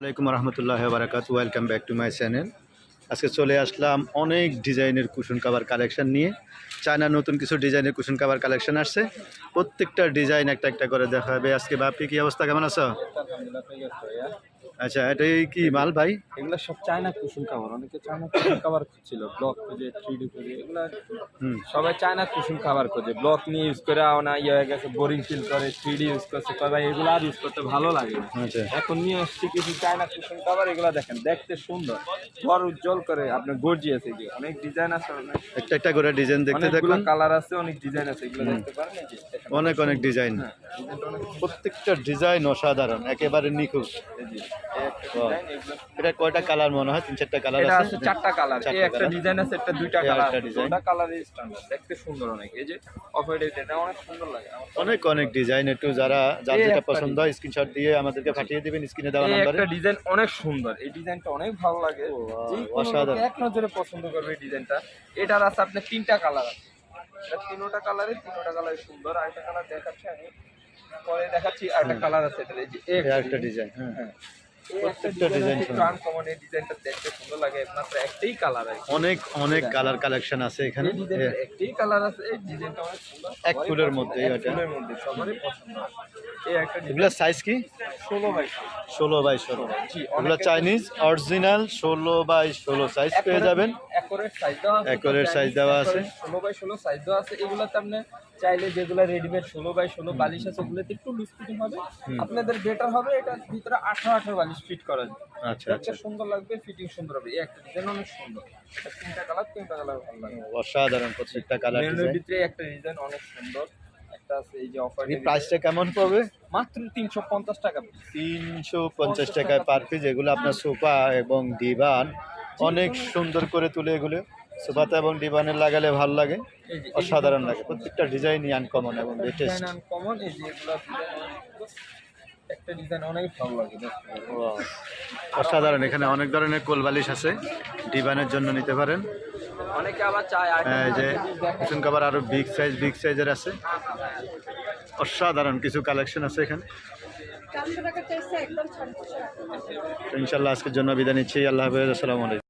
আসসালামাইকুম রহমতুল্লাহ বারাকাত welcome back to my channel আজকে চলে আসলাম অনেক ডিজাইনের কুশন কাভার কালেকশন নিয়ে। চায়না নতুন কিছু ডিজাইনের কুশন কাভার কালেকশন আসছে। প্রত্যেকটা ডিজাইন একটা একটা করে দেখাবে। আজকে বাপি কি অবস্থা? কেমন আছো? আচ্ছা এটাই কি মাল ভাই? এগুলো সব চায়না কুশন কাভার অনেকে চায়না কুশন কাভার খুঁজছিল। ব্লক খুঁজে থ্রি ডি খুঁজে এগুলো হুম। সবাই চায়না কুশন কাভার খুঁজে। ব্লক নিয়ে ইউজ করে না ইয়ে হয়ে গেছে বোরিং ফিল করে থ্রি ডি ইউজ করছে। কয় ভাই এগুলো আর ইউজ করতে ভালো লাগে আচ্ছা। এখন নিয়ে আসছি কিছু চায়না কুশন কাভার এগুলো দেখেন দেখতে সুন্দর। ঘর উজ্জ্বল করে আপনার গর্জিয়াস এগুলো অনেক ডিজাইন আছে অনেক একটা একটা করে ডিজাইন দেখতে দেখুন। কালার আছে অনেক ডিজাইন আছে এগুলো দেখতে পারেন। অনেক অনেক ডিজাইন হ্যাঁ। প্রত্যেকটা ডিজাইন অসাধারণ একেবারে নিখুঁত। এটা কয়টা কালার মনে হয়? তিন চারটা কালার এটা আছে? আছে চারটা কালার এই একটা ডিজাইন আছে একটা দুইটা কালার দুইটা কালারই স্ট্যান্ডার্ড দেখতে সুন্দর অনেক। এই যে অফ হোয়াইট এটা অনেক সুন্দর লাগে। অনেক অনেক ডিজাইন একটু যারা যার যেটা পছন্দ হয় স্ক্রিনশট দিয়ে আমাদেরকে পাঠিয়ে দিবেন স্ক্রিনে দেওয়া নাম্বারে একটা ডিজাইন অনেক সুন্দর। এই ডিজাইনটা অনেক ভালো লাগে। অসাধারণ। এক নজরে পছন্দ করবে এই ডিজাইনটা। এটার আছে আপনার তিনটা কালার আছে। এটা তিনোটা কালারে তিনোটা কালার সুন্দর। আরেকটা কালার দেখাচ্ছি আমি। পরে দেখাচ্ছি আরেকটা কালার আছে এটা এই যে একটা ডিজাইন। হ্যাঁ হ্যাঁ। প্রত্যেকটা ডিজাইন। আনকমন এই ডিজাইনটা দেখতে সুন্দর লাগে মাত্র একটাই কালার আছে অনেক অনেক কালার কালেকশন আছে এখানে। একটাই কালার আছে এই ডিজাইনটা অনেক সুন্দর। এক ফুলের মধ্যে এটা। ফুলের মধ্যে সবারই পছন্দ। এই একটা এগুলো সাইজ কি? ষোলো বাই ষোলো। বাই ষোলো। জি এগুলো চাইনিজ অরিজিনাল ষোলো বাই ষোলো সাইজ পেয়ে যাবেন। অ্যাকোরেট সাইজ দেওয়া আছে Accurate size দেওয়া আছে। ষোলো বাই ষোলো সাইজ দেওয়া আছে। এগুলোতে আপনি চাইলে যেগুলো রেডিমেড ষোলো বাই ষোলো বালিশ আছে ওগুলোতে একটু লুজ ফিটিং হবে। আপনাদের বেটার হবে এটার ভিতরে আঠারো আঠারো বালিশ ফিট করা যায় আচ্ছা আচ্ছা। সুন্দর লাগবে ফিটিং সুন্দর হবে এই একটা ডিজাইন অনেক সুন্দর। তিনটা কালার তিনটা কালার ভালো লাগে। অসাধারণ প্রত্যেকটা কালার মেরুনের ভিতরে একটা ডিজাইন অনেক সুন্দর। একটা আছে এই যে অফার এই প্রাইসটা কেমন পড়বে? মাত্র তিনশো পঞ্চাশ টাকা piece। তিনশো পঞ্চাশ টাকায় পার পিস এগুলো আপনার সোফা এবং ডিভান অনেক সুন্দর করে তুলে এগুলো। সোফাতে এবং ডিভানে লাগালে ভালো লাগে। অসাধারণ লাগে। প্রত্যেকটা ডিজাইনই আনকমন এবং লেটেস্ট আনকমন এই যে এগুলো design অনেক সুন্দর। একটা ডিজাইন অনেক ভালো লাগে অসাধারণ এখানে অনেক ধরনের কোল বালিশ আছে ডিভানের জন্য নিতে পারেন। অনেকে আবার চায় এই যে কুশন কাভার আরও বিগ সাইজ বিগ সাইজের আছে। অসাধারণ কিছু কালেকশন আছে এখানে। ইনশাল্লাহ আজকের জন্য বিদায় নিচ্ছি। আল্লাহ হাফেজ আসসালামু আলাইকুম।